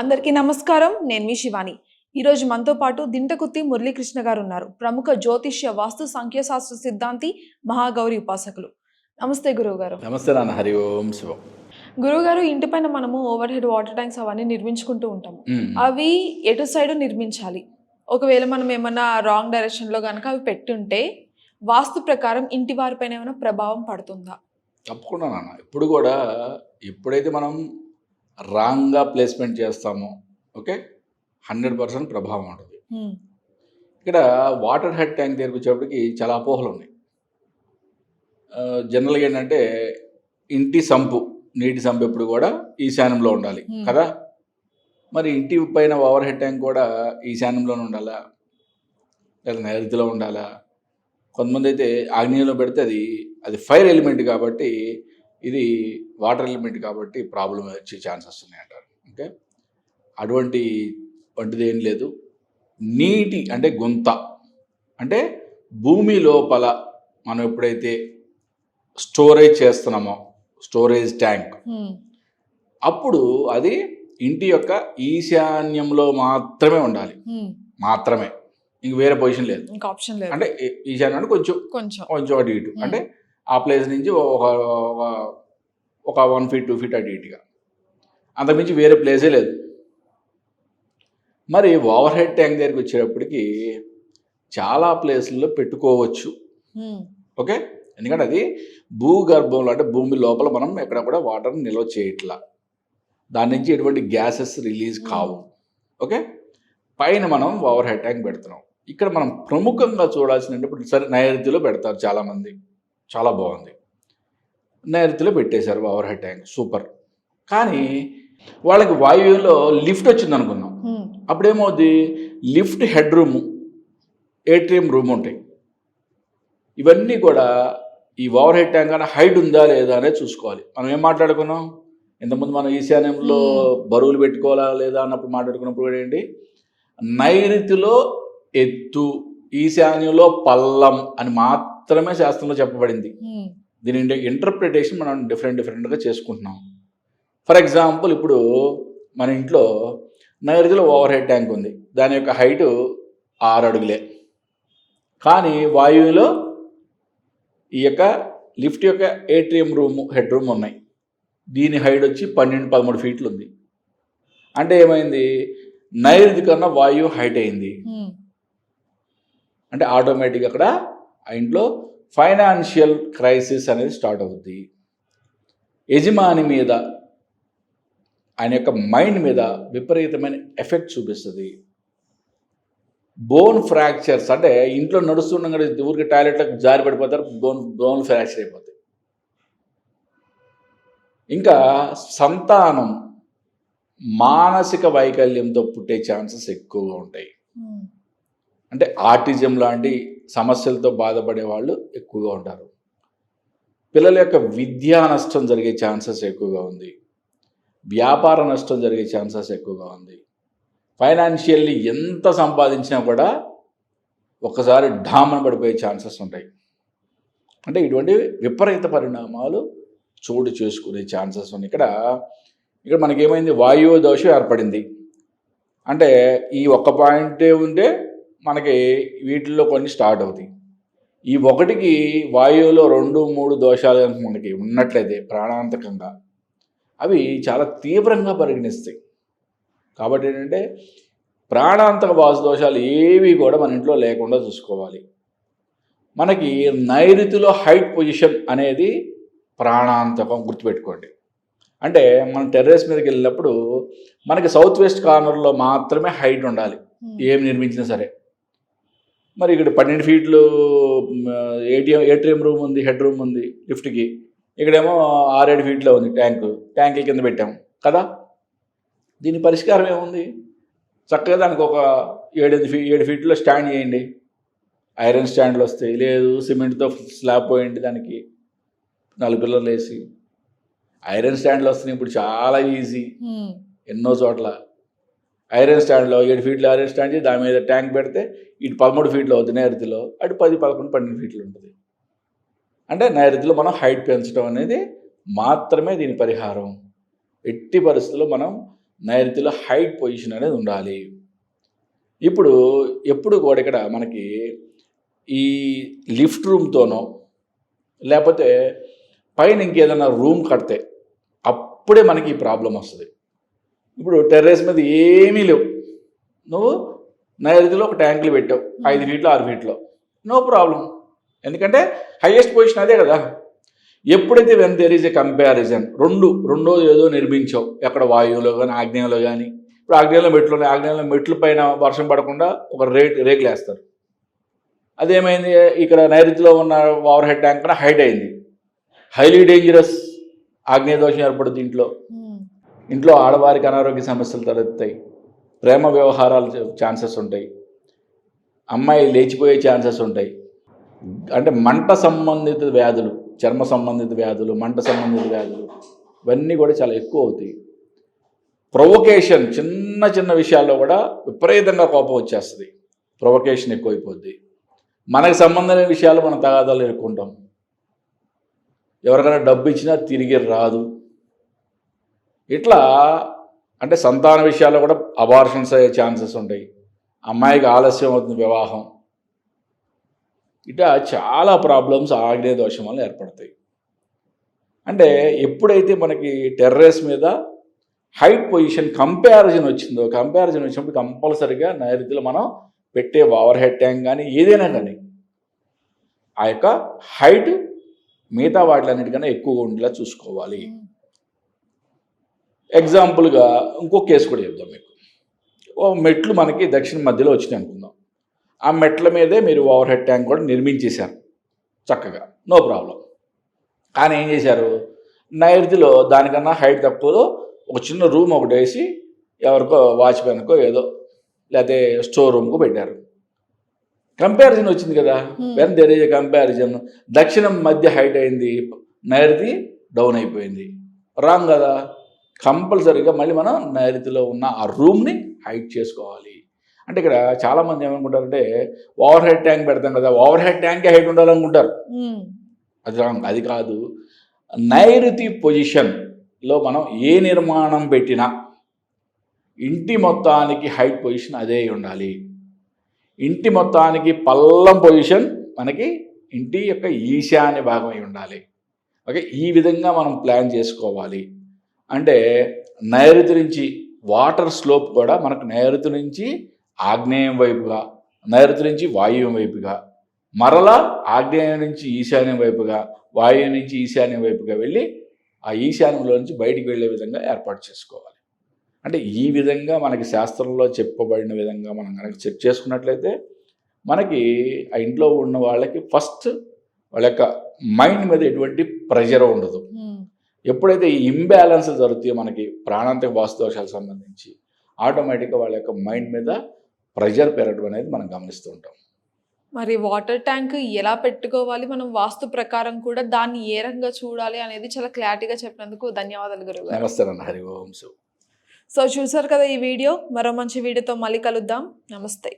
అందరికీ నమస్కారం. నేను మీ శివాని. ఈరోజు మనతో పాటు దింటకుత్తి మురళీకృష్ణ గారు ఉన్నారు ప్రముఖ జ్యోతిష్య వాస్తు సంఖ్యాశాస్త్ర సిద్ధాంతి మహాగౌరి ఉపాసకులు. నమస్తే గురువు గారు నమస్తే నాన్న హరి ఓం శివం. గురువు గారు ఇంటిపైన మనము ఓవర్ హెడ్ వాటర్ ట్యాంక్స్ అవన్నీ నిర్మించుకుంటూ ఉంటాము. అవి ఎటు సైడ్ నిర్మించాలి? ఒకవేళ మనం ఏమన్నా రాంగ్ డైరెక్షన్లో కనుక అవి పెట్టుంటే వాస్తు ప్రకారం ఇంటి వారిపైన ఏమైనా ప్రభావం పడుతుందా? తప్పకుండా నాన్న. ఇప్పుడు కూడా ఎప్పుడైతే మనం రాంగ్గా ప్లేస్మెంట్ చేస్తామో. ఓకే? హండ్రెడ్ పర్సెంట్ ప్రభావం ఉంటుంది. ఇక్కడ వాటర్ హెడ్ ట్యాంక్ దగ్గరికి వచ్చేప్పటికి చాలా అపోహలు ఉన్నాయి. జనరల్గా ఏంటంటే ఇంటి సంపు నీటి సంపు ఎప్పుడు కూడా ఈశాన్యంలో ఉండాలి. కదా? మరి ఇంటి పైన ఓవర్ హెడ్ ట్యాంక్ కూడా ఈశాన్యంలోనే ఉండాలా? లేదా నైరుతిలో ఉండాలా? కొంతమంది అయితే ఆగ్నేయంలో పెడితే అది అది ఫైర్ ఎలిమెంట్ కాబట్టి ఇది వాటర్ ఎలిమెంట్ కాబట్టి ప్రాబ్లం వచ్చే ఛాన్సెస్ ఉన్నాయి అంటారు ఓకే? అటువంటి వంటిది ఏం లేదు. నీటి అంటే గుంత. అంటే భూమి లోపల మనం ఎప్పుడైతే స్టోరేజ్ చేస్తున్నామో స్టోరేజ్ ట్యాంక్. అప్పుడు అది ఇంటి యొక్క ఈశాన్యంలో మాత్రమే ఉండాలి. మాత్రమే. ఇంక వేరే పొజిషన్ లేదు. ఆప్షన్ లేదు. అంటే ఈశాన్యం అంటే కొంచెం కొంచెం. కొంచెం అటు ఇటు. అంటే ఆ ప్లేస్ నుంచి ఒక ఒక- వన్ ఫీట్ టూ ఫీట్ అటు ఇటుగా. అంతకుమించి వేరే ప్లేసే లేదు. మరి ఓవర్ హెడ్ ట్యాంక్ దగ్గరికి వచ్చేటప్పటికి చాలా ప్లేస్లలో పెట్టుకోవచ్చు. ఓకే? ఎందుకంటే అది భూగర్భంలో అంటే భూమి లోపల మనం ఎక్కడ కూడా వాటర్ నిల్వ చేయట్లా. దాని నుంచి ఎటువంటి గ్యాసెస్ రిలీజ్ కావు. ఓకే? పైన మనం ఓవర్ హెడ్ ట్యాంక్ పెడుతున్నాం. ఇక్కడ మనం ప్రముఖంగా చూడాల్సిన ఇప్పుడు సరే నైరుతిలో పెడతారు చాలామంది. చాలా బాగుంది. నైరుతిలో పెట్టేశారు ఓవర్ హెడ్ ట్యాంక్. సూపర్. కానీ వాళ్ళకి వాయువులో లిఫ్ట్ వచ్చింది అనుకుందాం. అప్పుడేమవుద్ది? Lift head room ATM room ఉంటాయి. ఇవన్నీ కూడా ఈ ఓవర్ హెడ్ ట్యాంక్ అనే హైట్ ఉందా లేదా అనేది చూసుకోవాలి. మనం ఏం మాట్లాడుకున్నాం? ఇంతకుముందు మనం ఈశాన్యంలో బరువులు పెట్టుకోవాలా లేదా అన్నప్పుడు మాట్లాడుకున్నప్పుడు కూడా ఏంటి? నైరుతిలో ఎత్తు ఈశాన్యంలో పల్లం అని మాత్రమే శాస్త్రంలో చెప్పబడింది. హ్మ్. దీని ఇంటర్ప్రిటేషన్ మనం డిఫరెంట్ డిఫరెంట్గా చేసుకుంటున్నాం. ఫర్ ఎగ్జాంపుల్ ఇప్పుడు మన ఇంట్లో నైరుతిలో ఓవర్ హెడ్ ట్యాంక్ ఉంది. దాని యొక్క హైట్ ఆరు అడుగులే. కానీ వాయువులో ఈ యొక్క లిఫ్ట్ యొక్క ఏటీఎం రూమ్ హెడ్ రూమ్ ఉన్నాయి. దీని హైట్ వచ్చి పన్నెండు పదమూడు ఫీట్లు ఉంది. అంటే ఏమైంది? నైరుతి కన్నా వాయువు హైట్ అయింది. హ్మ్. అంటే ఆటోమేటిక్ అక్కడ ఆ ఇంట్లో ఫైనాన్షియల్ క్రైసిస్ అనేది స్టార్ట్ అవుద్ది. యజమాని మీద ఆయన యొక్క మైండ్ మీద విపరీతమైన ఎఫెక్ట్ చూపిస్తుంది. బోన్ ఫ్రాక్చర్స్ అంటే ఇంట్లో నడుస్తుండగా ఊరికి టాయిలెట్లకు జారి పడిపోతారు బోన్ బోన్ ఫ్రాక్చర్ అయిపోతాయి ఇంకా సంతానం మానసిక వైకల్యంతో పుట్టే ఛాన్సెస్ ఎక్కువగా ఉంటాయి. అంటే ఆటిజం లాంటి సమస్యలతో బాధపడే వాళ్ళు ఎక్కువగా ఉంటారు. పిల్లల యొక్క విద్యా నష్టం జరిగే ఛాన్సెస్ ఎక్కువగా ఉంది. వ్యాపార నష్టం జరిగే ఛాన్సెస్ ఎక్కువగా ఉంది. ఫైనాన్షియల్లీ ఎంత సంపాదించినా కూడా ఒక్కసారి ఢామన పడిపోయే ఛాన్సెస్ ఉంటాయి. అంటే ఇటువంటి విపరీత పరిణామాలు చోటు చేసుకునే ఛాన్సెస్ ఉన్నాయి. ఇక్కడ ఇక్కడ మనకేమైంది? వాయువు దోషం ఏర్పడింది. అంటే ఈ ఒక్క పాయింటే ఉంటే మనకి వీటిల్లో కొన్ని స్టార్ట్ అవుతాయి. ఈ ఒకటికి వాయువులో రెండు మూడు దోషాలు కనుక మనకి ఉన్నట్లయితే ప్రాణాంతకంగా అవి చాలా తీవ్రంగా పరిగణిస్తాయి. కాబట్టి ఏంటంటే ప్రాణాంతక వాసు దోషాలు ఏవి కూడా మన ఇంట్లో లేకుండా చూసుకోవాలి. మనకి నైరుతిలో హైట్ పొజిషన్ అనేది ప్రాణాంతకం గుర్తుపెట్టుకోండి. అంటే మనం టెర్రస్ మీదకి వెళ్ళినప్పుడు మనకి సౌత్ వెస్ట్ కార్నర్లో మాత్రమే హైట్ ఉండాలి. హ్మ్. ఏం నిర్మించినా సరే. మరి ఇక్కడ పన్నెండు ఫీట్లు ఏటీఎం ఏటీఎం రూమ్ ఉంది హెడ్ రూమ్ ఉంది లిఫ్ట్కి. ఇక్కడేమో ఆరేడు ఫీట్లో ఉంది ట్యాంక్ ట్యాంకుల కింద పెట్టాము. కదా? దీని పరిష్కారం ఏముంది? చక్కగా దానికి ఒక ఏడెనిమిది ఫీ ఏడు ఫీట్లో స్టాండ్ చేయండి. ఐరన్ స్టాండ్లు వస్తాయి. లేదు సిమెంట్తో స్లాబ్ పోయండి దానికి. నాలుగు పిల్లర్లు వేసి. ఐరన్ స్టాండ్లు వస్తున్నాయి. ఇప్పుడు చాలా ఈజీ. ఎన్నో చోట్ల. ఐరన్ స్టాండ్లో ఏడు ఫీట్లు ఐరన్ స్టాండ్ చేసి దాని మీద ట్యాంక్ పెడితే ఇటు పదమూడు ఫీట్లు అవుతుంది నైరుతిలో అటు పది పదకొండు పన్నెండు ఫీట్లు ఉంటుంది. అంటే నైరుతిలో మనం హైట్ పెంచడం అనేది మాత్రమే దీని పరిహారం. ఎట్టి పరిస్థితుల్లో మనం నైరుతిలో హైట్ పొజిషన్ అనేది ఉండాలి. ఇప్పుడు ఎప్పుడు కూడా ఇక్కడ మనకి ఈ లిఫ్ట్ రూమ్తోనో లేకపోతే పైన ఇంకేదైనా రూమ్ కడితే అప్పుడే మనకి ఈ ప్రాబ్లం వస్తుంది. ఇప్పుడు టెర్రస్ మీద ఏమీ లేవు. నువ్వు నైరుతిలో ఒక ట్యాంకులు పెట్టావు ఐదు ఫీట్లు ఆరు ఫీట్లో. No problem. ఎందుకంటే హైయెస్ట్ పొజిషన్ అదే కదా. ఎప్పుడైతే when there is a comparison రెండు రెండో ఏదో నిర్మించావు ఎక్కడ వాయువులో కానీ ఆగ్నేయంలో కానీ ఇప్పుడు ఆగ్నేయంలో మెట్లు ఉన్నాయి ఆగ్నేయంలో మెట్ల పైన వర్షం పడకుండా ఒక రేట్ రేకులు వేస్తారు. అదేమైంది ఇక్కడ నైరుతిలో ఉన్న ఓవర్ హెడ్ ట్యాంక్ కన్నా హైట్ అయింది. హైలీ డేంజరస్ ఆగ్నేయ దోషం ఏర్పడుతుంది ఇంట్లో. Hmm. ఇంట్లో ఆడవారికి అనారోగ్య సమస్యలు తలెత్తాయి. ప్రేమ వ్యవహారాలు ఛాన్సెస్ ఉంటాయి. అమ్మాయి లేచిపోయే ఛాన్సెస్ ఉంటాయి. అంటే మంట సంబంధిత వ్యాధులు చర్మ సంబంధిత వ్యాధులు మంట సంబంధిత వ్యాధులు ఇవన్నీ కూడా చాలా ఎక్కువ అవుతాయి. ప్రొవొకేషన్ చిన్న చిన్న విషయాల్లో కూడా విపరీతంగా కోపం వచ్చేస్తుంది. ప్రొవొకేషన్ ఎక్కువైపోద్ది. మనకు సంబంధమైన విషయాలు మనం తగాదాలు ఎదుర్కొంటాం ఎవరికైనా డబ్బు ఇచ్చినా తిరిగి రాదు. ఇట్లా అంటే సంతాన విషయాల్లో కూడా అబార్షన్స్ అయ్యే ఛాన్సెస్ ఉంటాయి. అమ్మాయికి ఆలస్యం అవుతుంది వివాహం. ఇట్లా చాలా ప్రాబ్లమ్స్ ఆగ్నేయ దోషం వల్ల ఏర్పడతాయి. అంటే ఎప్పుడైతే మనకి టెర్రస్ మీద హైట్ పొజిషన్ కంపారిజన్ వచ్చిందో కంపారిజన్ వచ్చినప్పుడు కంపల్సరిగా నైరుతిలో మనం పెట్టే ఓవర్ హెడ్ ట్యాంక్ కానీ ఏదైనా కానీ ఆ యొక్క హైట్ మిగతా వాటిలన్నిటికన్నా ఎక్కువగా ఉండేలా చూసుకోవాలి. Hmm. ఎగ్జాంపుల్గా ఇంకో కేసు కూడా చెప్దాం మీకు. ఓ మెట్లు మనకి దక్షిణ మధ్యలో వచ్చినాయి అనుకుందాం. ఆ మెట్ల మీదే మీరు ఓవర్ హెడ్ ట్యాంక్ కూడా నిర్మించేశారు. చక్కగా. నో ప్రాబ్లం కానీ ఏం చేశారు? నైరుతిలో దానికన్నా హైట్ తక్కువలో ఒక చిన్న రూమ్ ఒకటి వేసి ఎవరికో వాచ్మెన్కో ఏదో లేకపోతే స్టోర్ రూమ్కో పెట్టారు. కంపారిజన్ వచ్చింది కదా. వెన్ దెర్ ఇస్ కంపారిజన్ దక్షిణం మధ్య హైట్ అయింది నైరుతి డౌన్ అయిపోయింది. రాంగ్ కదా? కంపల్సరీగా మళ్ళీ మనం నైరుతిలో ఉన్న ఆ రూమ్ని హైట్ చేసుకోవాలి. అంటే ఇక్కడ చాలామంది ఏమనుకుంటారంటే ఓవర్ హెడ్ ట్యాంక్ పెడతాం కదా ఓవర్ హెడ్ ట్యాంకే హైట్ ఉండాలనుకుంటారు. అది అది కాదు. నైరుతి పొజిషన్లో మనం ఏ నిర్మాణం పెట్టినా ఇంటి మొత్తానికి హైట్ పొజిషన్ అదే ఉండాలి. ఇంటి మొత్తానికి పల్లం పొజిషన్ మనకి ఇంటి యొక్క ఈశాన్య భాగం అయి ఉండాలి. ఓకే ఈ విధంగా మనం ప్లాన్ చేసుకోవాలి. అంటే నైరుతి నుంచి వాటర్ స్లోప్ కూడా మనకు నైరుతి నుంచి ఆగ్నేయం వైపుగా నైరుతి నుంచి వాయువ్యం వైపుగా మరలా ఆగ్నేయం నుంచి ఈశాన్యం వైపుగా వాయువు నుంచి ఈశాన్యం వైపుగా వెళ్ళి ఆ ఈశాన్యంలో నుంచి బయటికి వెళ్ళే విధంగా ఏర్పాటు చేసుకోవాలి. అంటే ఈ విధంగా మనకి శాస్త్రంలో చెప్పబడిన విధంగా మనం కనుక చెక్ చేసుకున్నట్లయితే మనకి ఆ ఇంట్లో ఉన్న వాళ్ళకి ఫస్ట్ వాళ్ళ యొక్క మైండ్ మీద ఎటువంటి ప్రెషర్ ఉండదు. ఎప్పుడైతే ఈ ఇంబ్యాలెన్స్ జరుగుతాయో మనకి ప్రాణాంతక వాస్తుదోషాలకు సంబంధించి ఆటోమేటిక్గా వాళ్ళ యొక్క మైండ్ మీద ప్రెషర్ పెరగడం అనేది మనం గమనిస్తూ ఉంటాం. మరి వాటర్ ట్యాంక్ ఎలా పెట్టుకోవాలి? మనం వాస్తు ప్రకారం కూడా దాన్ని ఏ రకంగా చూడాలి అనేది చాలా క్లారిటీగా చెప్పినందుకు ధన్యవాదాలు గురువు గారు నమస్తే హరి ఓం సో చూసారు కదా ఈ వీడియో? మరో మంచి వీడియోతో మళ్ళీ కలుద్దాం. నమస్తే.